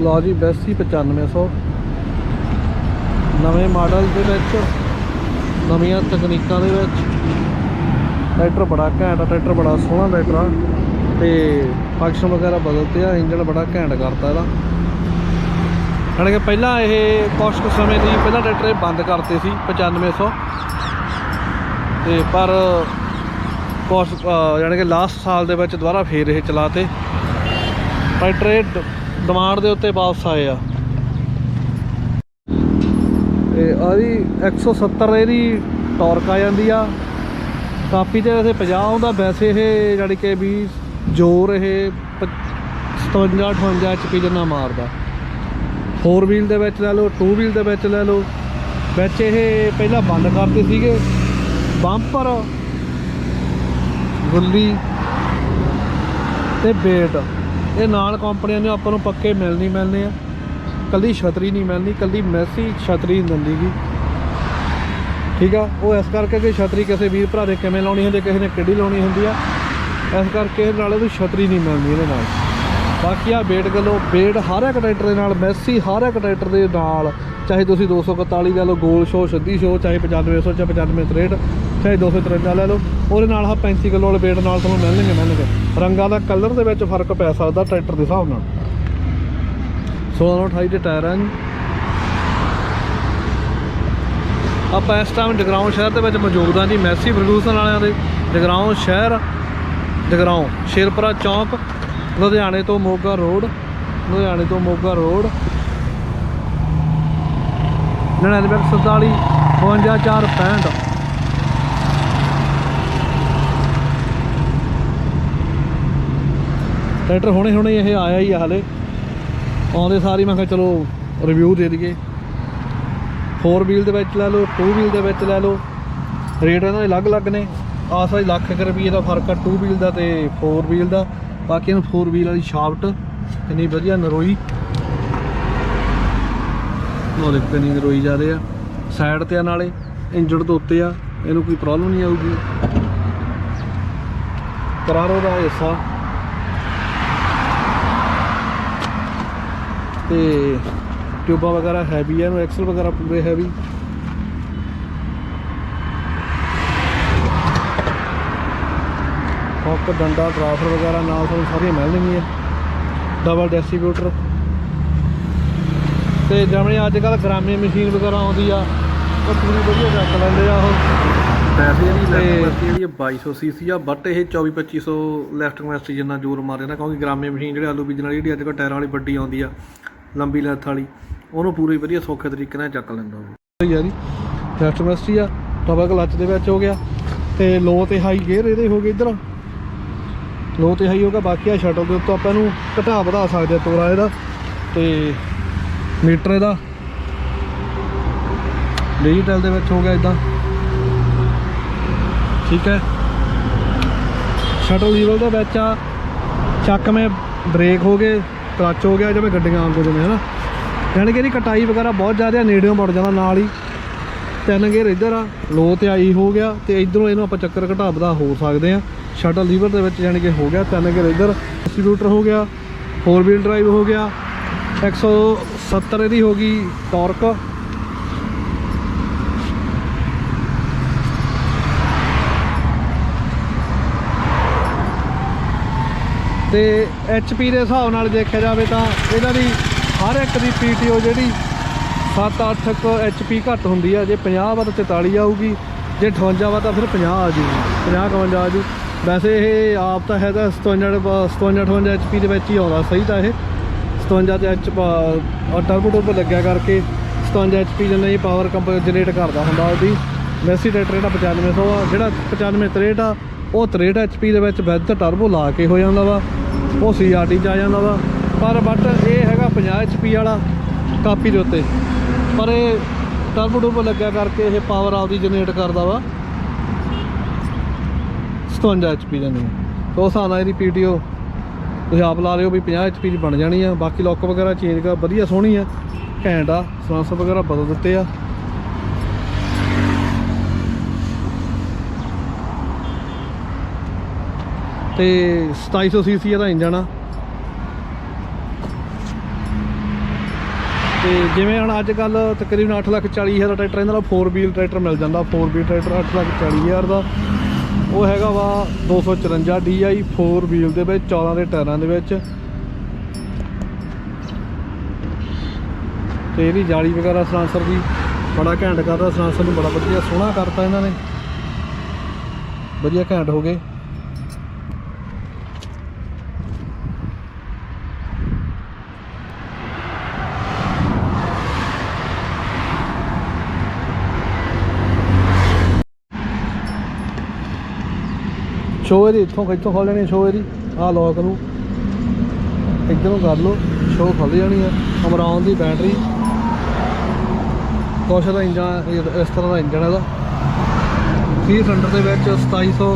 ਲਓ ਜੀ ਬੈਸੀ 9500 ਨਵੇਂ ਮਾਡਲ ਦੇ ਵਿੱਚ, ਨਵੀਆਂ ਤਕਨੀਕਾਂ ਦੇ ਵਿੱਚ। ਟਰੈਕਟਰ ਬੜਾ ਘੈਂਟ ਆ, ਟਰੈਕਟਰ ਬੜਾ ਸੋਹਣਾ ਟਰੈਕਟਰ ਆ। ਤੇ ਫੰਕਸ਼ਨ ਵਗੈਰਾ ਬਦਲਤੇ ਆ ਇੰਜਨ ਬੜਾ ਘੈਂਟ ਕਰਤਾ ਇਹਦਾ। ਜਾਣੀ ਕਿ ਪਹਿਲਾਂ ਇਹ ਕੁਛ ਕੁ ਸਮੇਂ ਲਈ ਪਹਿਲਾਂ ਟਰੈਕਟਰ ਇਹ ਬੰਦ ਕਰਤੇ ਸੀ 9500 ਤੇ ਪਰ ਕੋਸ਼ ਅਹ ਜਾਣੀ ਕਿ ਲਾਸਟ ਸਾਲ ਦੇ ਵਿੱਚ ਦੁਬਾਰਾ ਫੇਰ ਇਹ ਚਲਾਤੇ। ਟਰੈਕਟਰ ਇਹ ਡਿਮਾਂਡ ਦੇ ਉੱਤੇ ਵਾਪਸ ਆਏ ਆ। ਤੇ ਆਦੀ 170 ਇਹਦੀ ਟਾਰਕ ਆ ਜਾਂਦੀ ਆ। ਕਾਪੀ ਤੇ ਵੈਸੇ 50 ਆਉਂਦਾ ਵੈਸੇ ਇਹ ਜਾਣੀ ਕਿ ਵੀ ਜ਼ੋਰ ਇਹ 57 58 ਐਚਪੀ ਜਿੰਨਾ ਮਾਰਦਾ। 4 ਵੀਲ ਦੇ ਵਿੱਚ ਲੈ ਲਓ 2 ਵੀਲ ਦੇ ਵਿੱਚ ਲੈ ਲਓ। ਵਿੱਚ ਇਹ ਪਹਿਲਾਂ ਬੰਦ ਕਰਦੇ ਸੀਗੇ। ਬੰਪਰ, ਗੁੱਲੀ ਤੇ ਬੇਟ। ਇਹ ਨਾਲ ਕੰਪਨੀਆਂ ਨੇ ਆਪਾਂ ਨੂੰ ਪੱਕੇ ਮਿਲਣੀ ਮਿਲਨੇ ਆ। ਕੱਲੀ ਛਤਰੀ ਨਹੀਂ ਮਿਲਣੀ, ਕੱਲੀ ਮੈਸੀ ਛਤਰੀ ਨਹੀਂ ਦਿੰਦੀਗੀ ਠੀਕ ਆ? ਉਹ ਇਸ ਕਰਕੇ ਕਿ ਛਤਰੀ ਕਿਸੇ ਵੀਰ ਭਰਾ ਦੇ ਕਿਵੇਂ ਲਾਉਣੀ ਹੁੰਦੀ ਕਿਸੇ ਨੇ ਕਿੱਡੀ ਲਾਉਣੀ ਹੁੰਦੀ ਆ। ਇਸ ਕਰਕੇ ਨਾਲੇ ਉਹਨੂੰ ਛਤਰੀ ਨਹੀਂ ਮਿਲਣੀ ਇਹਦੇ ਨਾਲ। ਬਾਕੀ ਆ ਵੇਟ ਗੱਲੋਂ ਵੇਟ ਹਰ ਇੱਕ ਟਰੈਕਟਰ ਦੇ ਨਾਲ, ਮੈਸੀ ਹਰ ਇੱਕ ਟਰੈਕਟਰ ਦੇ ਨਾਲ। ਚਾਹੇ ਤੁਸੀਂ 241 ਲੈ ਲਓ, ਗੋਲ ਸ਼ੋ, ਸਿੱਧੀ ਸ਼ੋ, ਚਾਹੇ 9500 ਚਾਹੇ 95 63 ਚਾਹੇ 253 ਲੈ ਲਓ। ਉਹਦੇ ਨਾਲ ਆਹ 35 ਕਿਲੋ ਵਾਲੇ ਵੇਟ ਨਾਲ ਤੁਹਾਨੂੰ ਮਿਲਣਗੇ ਮਿਲਣਗੇ। ਰੰਗਾਂ ਦਾ ਕਲਰ ਦੇ ਵਿੱਚ ਫ਼ਰਕ ਪੈ ਸਕਦਾ ਟਰੈਕਟਰ ਦੇ ਹਿਸਾਬ ਨਾਲ। 1628 ਦੇ ਟਾਇਰਾਂ ਜੀ। ਆਪਾਂ ਇਸ ਟਾਈਮ ਜਗਰਾਉਂ ਸ਼ਹਿਰ ਦੇ ਵਿੱਚ ਮੌਜੂਦ ਹਾਂ ਜੀ, ਮੈਸੀ ਫਰਗੂਸਨ ਵਾਲਿਆਂ ਦੇ ਜਗਰਾਉਂ ਸ਼ਹਿਰ, ਜਗਰਾਉਂ, ਸ਼ੇਰਪੁਰਾ ਚੌਂਕ। ਲੁਧਿਆਣੇ ਤੋਂ ਮੋਗਾ ਰੋਡ, ਲੁਧਿਆਣੇ ਤੋਂ ਮੋਗਾ ਰੋਡ। 9947 55465 ਟਰੈਕਟਰ ਹੁਣੇ ਹੁਣੇ ਇਹ ਆਇਆ ਹੀ ਆ ਹਲੇ। ਆਉਂਦੇ ਸਾਰੀ ਮੈਂ ਕਿਹਾ ਚਲੋ ਰਿਵਿਊ ਦੇ ਦਈਏ। 4 ਵੀਲ ਦੇ ਵਿੱਚ ਲੈ ਲਓ 2 ਵੀਲ ਦੇ ਵਿੱਚ ਲੈ ਲਓ। ਰੇਟ ਇਹਨਾਂ ਦੇ ਅਲੱਗ-ਅਲੱਗ ਨੇ। ਆਸਾ ਲੱਖ ਕੁ ਰੁਪਏ ਦਾ ਫ਼ਰਕ ਆ 2 ਵੀਲ ਦਾ ਤੇ 4 ਵੀਲ ਦਾ। ਬਾਕੀ ਇਹਨੂੰ 4 ਵੀਲ ਵਾਲੀ ਸ਼ਾਫਟ ਇੰਨੀ ਵਧੀਆ ਨਰੋਈ। ਉਹ ਦੇਖ ਕਿੰਨੀ ਨਰੋਈ ਜਾਂਦੇ ਆ। ਸਾਈਡ ਤੇ ਆ ਨਾਲੇ ਇੰਜਣ ਤੋਂ ਉੱਤੇ ਆ, ਇਹਨੂੰ ਕੋਈ ਪ੍ਰੋਬਲਮ ਨਹੀਂ ਆਊਗੀ। ਕਰਾਰੋ ਦਾ ਹਿੱਸਾ। ਤੇ ਟਿਊਬਾਂ ਵਗੈਰਾ ਹੈਵੀ ਆ, ਇਹਨੂੰ ਐਕਸਲ ਵਗੈਰਾ ਪੂਰੇ ਹੈਵੀ। ਹੌਕ ਡੰਡਾ ਡਰਾਫਰ ਵਗੈਰਾ ਨਾਲ ਤੁਹਾਨੂੰ ਸਾਰੀਆਂ ਮਿਲ ਜਾਣਗੀਆਂ ਡਬਲ ਡਿਸਟ੍ਰੀਬਿਊਟਰ ਤੇ ਜਿਵੇਂ ਅੱਜ ਕੱਲ ਗ੍ਰਾਮੀ ਮਸ਼ੀਨ ਵਗੈਰਾ ਆਉਂਦੀ ਆ। ਉਹ ਪੂਰੀ ਵਧੀਆ ਚੱਕ ਲੈਂਦੇ ਆ ਉਹ। ਵੈਸੇ ਜਿਹੜੀ ਲੈਫਟ ਜਿਹੜੀ 2200 ਸੀਸੀ ਆ ਬਟ ਇਹ 24 2500 ਲੈਫਟ ਕਮੈਸਟਰੀ ਜਿੰਨਾ ਜ਼ੋਰ ਮਾਰੇ ਨਾ ਕਿਉਂਕਿ ਗ੍ਰਾਮੀ ਮਸ਼ੀਨ ਜਿਹੜੇ ਆਲੂ ਬੀਜਣ ਵਾਲੀ ਜਿਹੜੀ ਅੱਜ ਕੱਲ੍ਹ ਟਾਇਰਾਂ ਵਾਲੀ ਵੱਡੀ ਆਉਂਦੀ ਆ ਲੰਬੀ ਲੈਂਥ ਵਾਲੀ ਉਹਨੂੰ ਪੂਰੀ ਵਧੀਆ ਸੌਖੇ ਤਰੀਕੇ ਨਾਲ ਚੱਕ ਲੈਂਦਾ ਉਹ। ਆ ਜੀ। ਰੈਸਟਮੈਸਟੀ ਆ ਡਬਲ ਕਲਚ ਦੇ ਵਿੱਚ ਹੋ ਗਿਆ। ਤੇ ਲੋ ਤੇ ਹਾਈ ਗੇਅਰ ਇਹਦੇ ਹੋ ਗਏ ਇਧਰ। ਲੋ ਤੇ ਹਾਈ ਹੋਗਾ ਬਾਕੀ ਆ ਸ਼ਟਲ ਦੇ ਉੱਤੇ ਆਪਾਂ ਇਹਨੂੰ ਘਟਾ ਵਧਾ ਸਕਦੇ ਆ ਤੋਰਾ ਇਹਦਾ ਤੇ ਮੀਟਰ ਇਹਦਾ। ਡਿਜੀਟਲ ਦੇ ਵਿੱਚ ਹੋ ਗਿਆ ਇਦਾਂ ਠੀਕ ਹੈ। ਸ਼ਟਲ ਲੀਵਰ ਦੇ ਵਿੱਚ ਆ ਚੱਕਵੇਂ ਬ੍ਰੇਕ ਹੋ ਗਏ ਕਲਚ ਹੋ ਗਿਆ ਜਿਵੇਂ ਗੱਡੀਆਂ ਵਾਂਗੂ ਜਿਵੇਂ ਹਨਾ ਯਾਨੀ ਕਿ ਇਹਦੀ ਕਟਾਈ ਵਗੈਰਾ ਬਹੁਤ ਜ਼ਿਆਦਾ ਨੇੜਿਓਂ ਮੁੜ ਜਾਂਦਾ ਨਾਲ ਹੀ। ਤਿੰਨ ਗੇਅਰ ਇੱਧਰ ਆ, ਲੋ ਤੇ ਆਈ ਹੋ ਗਿਆ ਤੇ ਇਧਰੋਂ ਇਹਨੂੰ ਆਪਾਂ ਚੱਕਰ ਘਟਾ ਵਧਾ ਹੋ ਸਕਦੇ ਆ ਸ਼ਟਲ ਲੀਵਰ ਦੇ ਵਿੱਚ ਯਾਨੀ ਕਿ ਹੋ ਗਿਆ, ਤਿੰਨ ਗੇਅਰ ਇੱਧਰ ਡਿਸਟ੍ਰੀਬਿਊਟਰ ਹੋ ਗਿਆ ਫੋਰ ਵੀਲ ਡਰਾਈਵ ਹੋ ਗਿਆ 170 ਇਹਦੀ ਹੋ ਗਈ ਟਾਰਕ ਤੇ HP ਦੇ ਹਿਸਾਬ ਨਾਲ ਦੇਖਿਆ ਜਾਵੇ ਤਾਂ ਇਹਨਾਂ ਦੀ ਹਰ ਇੱਕ ਦੀ PTO ਜਿਹੜੀ 7-8 ਕੁ HP ਘੱਟ ਹੁੰਦੀ ਆ, ਜੇ 50 ਵਾ ਤਾਂ 44 ਆਊਗੀ, ਜੇ 58 ਵਾ ਤਾਂ ਫਿਰ 50 ਆ ਜੂਗੀ 50 51 ਆ ਜੂ। ਵੈਸੇ ਇਹ ਆਪ ਤਾਂ ਹੈਗਾ 57 57 58 HP ਦੇ ਵਿੱਚ ਹੀ ਆਉਂਦਾ, ਸਹੀ ਤਾਂ ਇਹ। 57 ਤੇ H ਟਰਬੋ ਟਰਬੋ ਲੱਗਿਆ ਕਰਕੇ 57 HP ਜਿੰਨਾ ਹੀ ਪਾਵਰ ਕੰਪ ਜਨਰੇਟ ਕਰਦਾ ਹੁੰਦਾ ਉਹਦੀ ਮੈਸੀ ਟਰੈਕਟਰ ਜਿਹੜਾ 9500 ਆ ਜਿਹੜਾ 95 63 ਆ, ਉਹ 63 HP ਦੇ ਵਿੱਚ ਵਿਦ ਟਰਬੋ ਲਾ ਕੇ ਹੋ ਜਾਂਦਾ ਵਾ। ਉਹ CRT ਚ ਆ ਜਾਂਦਾ ਵਾ। ਪਰ ਬਟ ਇਹ ਹੈਗਾ 50 HP ਵਾਲਾ ਕਾਪੀ ਦੇ ਉੱਤੇ। ਪਰ ਇਹ ਟਰਬੋ ਟਰਬੋ ਲੱਗਿਆ ਕਰਕੇ ਇਹ ਪਾਵਰ ਆਪਦੀ ਜਨਰੇਟ ਕਰਦਾ ਵਾ। 57 HP ਜਾਨੀ ਤੇ ਉਸ ਹਿਸਾਬ ਨਾਲ ਇਹਦੀ PTO ਤੁਸੀਂ ਆਪ ਲਾ ਲਿਓ ਵੀ 50 HP ਦੀ ਬਣ ਜਾਣੀ ਆ। ਬਾਕੀ ਲੋਕ ਵਗੈਰਾ ਚੇਂਜ ਕਰ, ਵਧੀਆ ਸੋਹਣੀ ਆ। ਘੈਂਟ ਆ ਸਲਾਂਸਰ ਵਗੈਰਾ ਬਦਲ ਦਿੱਤੇ ਆ। ਤੇ 2700 ਸੀਸੀ ਇਹਦਾ ਇੰਜਨ ਆ। ਤੇ ਜਿਵੇਂ ਹੁਣ ਅੱਜ ਕੱਲ ਤਕਰੀਬਨ 8 ਲੱਖ 40 ਹਜ਼ਾਰ ਦਾ ਟਰੈਕਟਰ, ਇਹਨਾਂ ਦਾ 4 ਵੀਲ ਟਰੈਕਟਰ ਮਿਲ ਜਾਂਦਾ। 4 ਵੀਲ ਟਰੈਕਟਰ 8 ਲੱਖ 40 ਹਜ਼ਾਰ ਦਾ। ਉਹ ਹੈਗਾ ਵਾ 254 DI 4 ਵੀਲ ਦੇ ਵਿੱਚ 14 ਦੇ ਟਾਇਰਾਂ ਦੇ ਵਿੱਚ। ਤੇ ਇਹਦੀ ਜਾਲੀ ਵਗੈਰਾ ਸਲਾਂਸਰ ਦੀ ਬੜਾ ਘੈਂਟ ਕਰਦਾ ਸਲਾਂਸਰ ਨੂੰ ਬੜਾ ਵਧੀਆ ਸੋਹਣਾ ਕਰਤਾ ਇਹਨਾਂ ਨੇ। ਵਧੀਆ ਘੈਂਟ ਹੋ ਗਏ। ਸ਼ੋ ਇਹਦੀ ਇੱਥੋਂ ਇੱਥੋਂ ਖੋਲ ਲੈਣੀ ਸ਼ੋ ਇਹਦੀ, ਆਹ ਲੋਕ ਨੂੰ। ਇੱਧਰੋਂ ਕਰ ਲਓ ਸ਼ੋ ਖੁੱਲ ਜਾਣੀ ਆ। ਅਮਰਾਨ ਦੀ ਬੈਟਰੀ ਕੁਛ ਦਾ ਇੰਜਨ ਇਸ ਤਰ੍ਹਾਂ ਦਾ ਇੰਜਨ ਇਹਦਾ। 30 ਸਿਲੰਡਰ ਦੇ ਵਿੱਚ 2700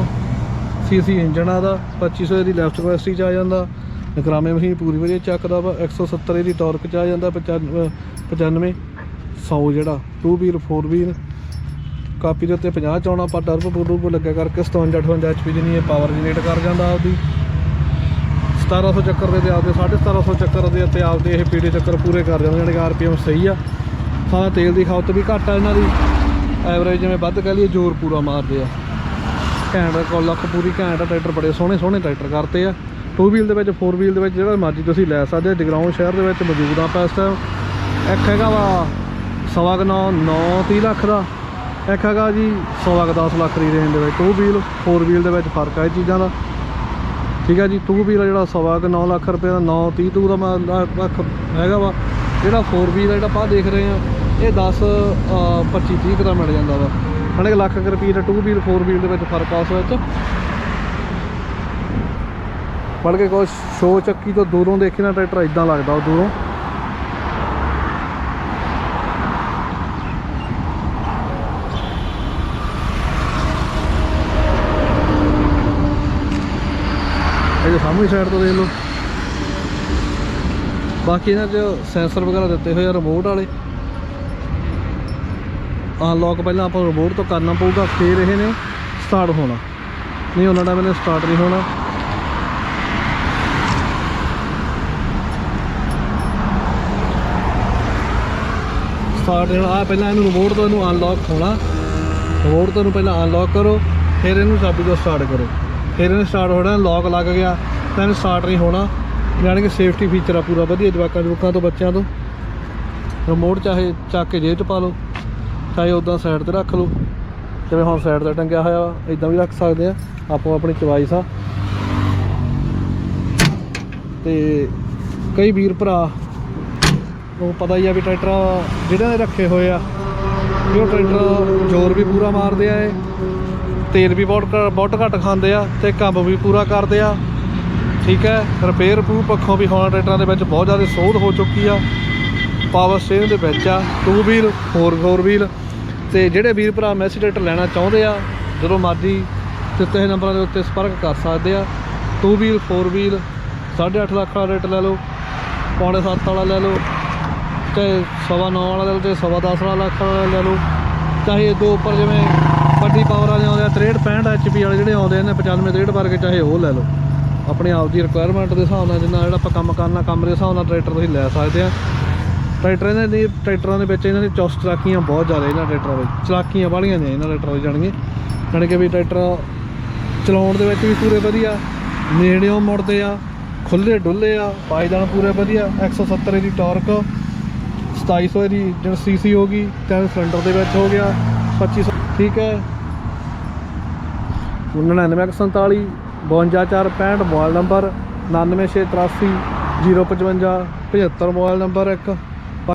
ਸੀਸੀ ਇੰਜਨ ਆ ਦਾ 2500 ਇਹਦੀ ਲੈਫਟ ਕੈਪੈਸਿਟੀ ਚ ਆ ਜਾਂਦਾ। ਗ੍ਰਾਮੇ ਮਸ਼ੀਨ ਪੂਰੀ ਵਧੀਆ ਚੱਕਦਾ ਵਾ। 170 ਇਹਦੀ ਟਾਰਕ ਚ ਆ ਜਾਂਦਾ। 95 95 100 ਜਿਹੜਾ। 2 ਵੀਲ 4 ਵੀਲ ਕਾਪੀ ਦੇ ਉੱਤੇ 50 ਚਾਉਣਾ ਪਰ ਟਰਬੋ ਟਰਬੋ ਲੱਗਿਆ ਕਰਕੇ 57 58 ਐਚਪੀ ਜਿੰਨੀ ਇਹ ਪਾਵਰ ਜਨਰੇਟ ਕਰ ਜਾਂਦਾ ਆਪਦੀ। 1700 ਚੱਕਰ ਦੇ ਤੇ ਆਪਦੇ 1750 ਚੱਕਰ ਦੇ ਉੱਤੇ ਆਪਦੇ ਇਹ ਪੀੜੇ ਚੱਕਰ ਪੂਰੇ ਕਰ ਜਾਂਦੇ ਜਾਣੀ ਕਿ ਆਰਪੀਐਮ ਸਹੀ ਆ। ਸਾਰਾ ਤੇਲ ਦੀ ਖਪਤ ਵੀ ਘੱਟ ਆ ਇਹਨਾਂ ਦੀ। ਐਵਰੇਜ ਜਿਵੇਂ ਵੱਧ ਕਹਿ ਲਈਏ, ਜ਼ੋਰ ਪੂਰਾ ਮਾਰਦੇ ਆ। ਘੈਂਟ ਕੋਲ ਲੱਖ ਪੂਰੀ ਘੈਂਟ ਆ, ਟਰੈਕਟਰ ਬੜੇ ਸੋਹਣੇ ਸੋਹਣੇ ਟਰੈਕਟਰ ਕਰਤੇ ਆ। 2 ਵੀਲ ਦੇ ਵਿੱਚ 4 ਵੀਲ ਦੇ ਵਿੱਚ ਜਿਹੜਾ ਮਰਜ਼ੀ ਤੁਸੀਂ ਲੈ ਸਕਦੇ ਆ, ਜਗਰਾਉਂ ਸ਼ਹਿਰ ਦੇ ਵਿੱਚ ਮੌਜੂਦ ਆ ਆਪਾਂ ਇੱਕ ਹੈਗਾ ਵਾ ਸਵਾ ਕੁ ਨੌ 9 30 ਲੱਖ ਦਾ। ਇੱਕ ਹੈਗਾ ਜੀ ਸਵਾ ਕੁ 10 ਲੱਖ ਦੀ ਰੇਂਜ ਦੇ ਵਿੱਚ ਟੂ ਵੀਲ ਫੋਰ ਵੀਲ ਦੇ ਵਿੱਚ ਫ਼ਰਕ ਆ ਇਹ ਚੀਜ਼ਾਂ ਦਾ। ਠੀਕ ਹੈ ਜੀ ਟੂ ਵੀਲ ਜਿਹੜਾ ਸਵਾ ਕੁ 9 ਲੱਖ ਰੁਪਏ ਦਾ 9 30 ਤੂ ਦਾ ਮੈਂ ਲੱਖ ਹੈਗਾ ਵਾ। ਜਿਹੜਾ ਫੋਰ ਵੀਲ ਜਿਹੜਾ ਆਪਾਂ ਦੇਖ ਰਹੇ ਆ, ਇਹ 10 25 30 ਕੁ ਦਾ ਮਿਲ ਜਾਂਦਾ ਵਾ। ਹਣੇ ਲੱਖ ਕੁ ਰੁਪਏ ਦਾ 2 ਵੀਲ ਫੋਰ ਵੀਲ ਦੇ ਵਿੱਚ ਫ਼ਰਕ ਆ ਉਸ ਵਿੱਚ। ਬੜ ਕੇ ਕੁਛ ਸ਼ੋ ਚੱਕੀ ਤੋਂ ਦੂਰੋਂ ਦੇਖੀ ਨਾ, ਟਰੈਕਟਰ ਇਦਾਂ ਲੱਗਦਾ ਉਹ ਦੂਰੋਂ। ਇਹਦੇ ਸਾਈਡ ਤੋਂ ਦੇਖ ਲਓ। ਬਾਕੀ ਇਹਨਾਂ 'ਚ ਸੈਂਸਰ ਵਗੈਰਾ ਦਿੱਤੇ ਹੋਏ ਆ ਰਿਮੋਟ ਵਾਲੇ। ਅਨਲੌਕ ਪਹਿਲਾਂ ਆਪਾਂ ਰਿਮੋਟ ਤੋਂ ਕਰਨਾ ਪਊਗਾ, ਫਿਰ ਇਹ ਨੇ ਸਟਾਰਟ ਹੋਣਾ। ਨਹੀਂ, ਉਹਨਾਂ ਦਾ ਮੈਨੇ ਸਟਾਰਟ ਨਹੀਂ ਹੋਣਾ। ਸਟਾਰਟ ਆ ਪਹਿਲਾਂ ਇਹਨੂੰ ਰਿਮੋਟ ਤੋਂ ਇਹਨੂੰ ਅਨਲੌਕ ਹੋਣਾ। ਰਿਮੋਟ ਤੋਂ ਪਹਿਲਾਂ ਅਨਲੌਕ ਕਰੋ, ਫਿਰ ਇਹਨੂੰ ਚਾਬੀ ਤੋਂ ਸਟਾਰਟ ਕਰੋ। ਫਿਰ ਇਹਨੂੰ ਸਟਾਰਟ ਹੋਣਾ ਲੌਕ ਲੱਗ ਗਿਆ। ਤਾਂ ਸਟਾਰਟ ਨਹੀਂ ਹੋਣਾ। ਯਾਨੀ ਕਿ ਸੇਫਟੀ ਫੀਚਰ ਆ ਪੂਰਾ, ਵਧੀਆ ਜਵਾਕਾਂ ਜਵਾਕਾਂ ਤੋਂ, ਬੱਚਿਆਂ ਤੋਂ। ਰਿਮੋਟ ਚਾਹੇ ਚੱਕ ਕੇ ਜੇਬ 'ਚ ਪਾ ਲਓ, ਚਾਹੇ ਉਦਾਂ ਸਾਈਡ ਤੇ ਰੱਖ ਲਓ। ਜਿਵੇਂ ਹੁਣ ਸਾਈਡ ਤੇ ਟੰਗਿਆ ਹੋਇਆ ਵਾ ਇਦਾਂ ਵੀ ਰੱਖ ਸਕਦੇ ਆ। ਆਪੋ ਆਪਣੀ ਚੁਆਇਸ ਆ। ਤੇ ਕਈ ਵੀਰ ਭਰਾ, ਉਹ ਪਤਾ ਹੀ ਆ ਵੀ ਟਰੈਕਟਰ ਜਿਹੜਾ ਰੱਖੇ ਹੋਏ ਆ, ਵੀ ਉਹ ਟਰੈਕਟਰ ਜ਼ੋਰ ਵੀ ਪੂਰਾ ਮਾਰਦੇ ਆ ਇਹ। ਤੇਲ ਵੀ ਬਹੁਤ ਘ- ਬਹੁਤ ਘੱਟ ਖਾਂਦੇ ਆ ਤੇ ਕੰਮ ਵੀ ਪੂਰਾ ਕਰਦੇ ਆ। ਠੀਕ ਹੈ ਰਿਪੇਅਰ ਪੂ ਪੱਖੋਂ ਵੀ ਹੁਣ ਟਰੈਕਟਰਾਂ ਦੇ ਵਿੱਚ ਬਹੁਤ ਜ਼ਿਆਦਾ ਸੋਧ ਹੋ ਚੁੱਕੀ ਆ। ਪਾਵਰ ਸਟੇਰਿੰਗ ਦੇ ਵਿੱਚ ਆ ਟੂ ਵੀਲ 4 4 ਵੀਲ ਤੇ ਜਿਹੜੇ ਵੀਰ ਭਰਾ ਮੈਸੀ ਟਰੈਕਟਰ ਲੈਣਾ ਚਾਹੁੰਦੇ ਆ, ਜਦੋਂ ਮਰਜ਼ੀ ਦਿੱਤੇ ਹੋਏ ਨੰਬਰਾਂ ਦੇ ਉੱਤੇ ਸੰਪਰਕ ਕਰ ਸਕਦੇ ਆ। Two wheel four wheel 8.5 lakh ਵਾਲਾ ਰੇਟ ਲੈ ਲਓ, ਪੌਣੇ 7 ਵਾਲਾ ਲੈ ਲਓ, ਚਾਹੇ ਸਵਾ ਨੌ ਵਾਲਾ ਲੈ ਲਓ ਤੇ ਸਵਾ 10 ਲੱਖ ਵਾਲਾ ਲੈ ਲਓ, ਚਾਹੇ ਇਹ ਦੋ ਉੱਪਰ ਜਿਵੇਂ ਵੱਡੀ ਪਾਵਰ ਵਾਲੇ ਆਉਂਦੇ ਆ 63 65 ਐਚਪੀ ਵਾਲੇ ਜਿਹੜੇ ਆਉਂਦੇ ਨੇ 95 63 ਵਰਗੇ ਚਾਹੇ ਉਹ ਲੈ ਲਓ। ਆਪਣੇ ਆਪ ਦੀ ਰਿਕੁਆਇਰਮੈਂਟ ਦੇ ਹਿਸਾਬ ਨਾਲ ਜਿੰਨਾ ਜਿਹੜਾ ਆਪਾਂ ਕੰਮ ਕਰਨਾ, ਕੰਮ ਦੇ ਹਿਸਾਬ ਨਾਲ ਟਰੈਕਟਰ ਤੁਸੀਂ ਲੈ ਸਕਦੇ ਆ। ਟਰੈਕਟਰ ਇਹਨਾਂ ਦੀ ਟਰੈਕਟਰਾਂ ਦੇ ਵਿੱਚ ਇਹਨਾਂ ਦੀ ਚੌਸ ਚਲਾਕੀਆਂ ਬਹੁਤ ਜ਼ਿਆਦਾ ਇਹਨਾਂ ਟਰੈਕਟਰਾਂ ਵਿੱਚ ਚਲਾਕੀਆਂ ਵਾਲੀਆਂ ਨੇ ਇਹਨਾਂ ਟਰੈਕਟਰਾਂ ਵਿੱਚ ਜਾਣਗੇ ਜਾਣੀ ਕਿ ਵੀ ਟਰੈਕਟਰ ਚਲਾਉਣ ਦੇ ਵਿੱਚ ਵੀ ਪੂਰੇ ਵਧੀਆ, ਨੇੜਿਓਂ ਮੁੜਦੇ ਆ ਖੁੱਲੇ ਡੁੱਲੇ ਆ ਪਾਇਦਾਨ ਪੂਰੇ ਵਧੀਆ 170 ਦੀ ਟਾਰਕ 2700 ਦੀ ਜਿਹੜੀ ਸੀਸੀ ਹੋ ਗਈ, ਤਿੰਨ ਸਿਲੰਡਰ ਦੇ ਵਿੱਚ ਹੋ ਗਿਆ 2500 ਠੀਕ ਹੈ। 9947 52465 ਮੋਬਾਈਲ ਨੰਬਰ 99683 055 75 ਮੋਬਾਈਲ ਨੰਬਰ ਇੱਕ।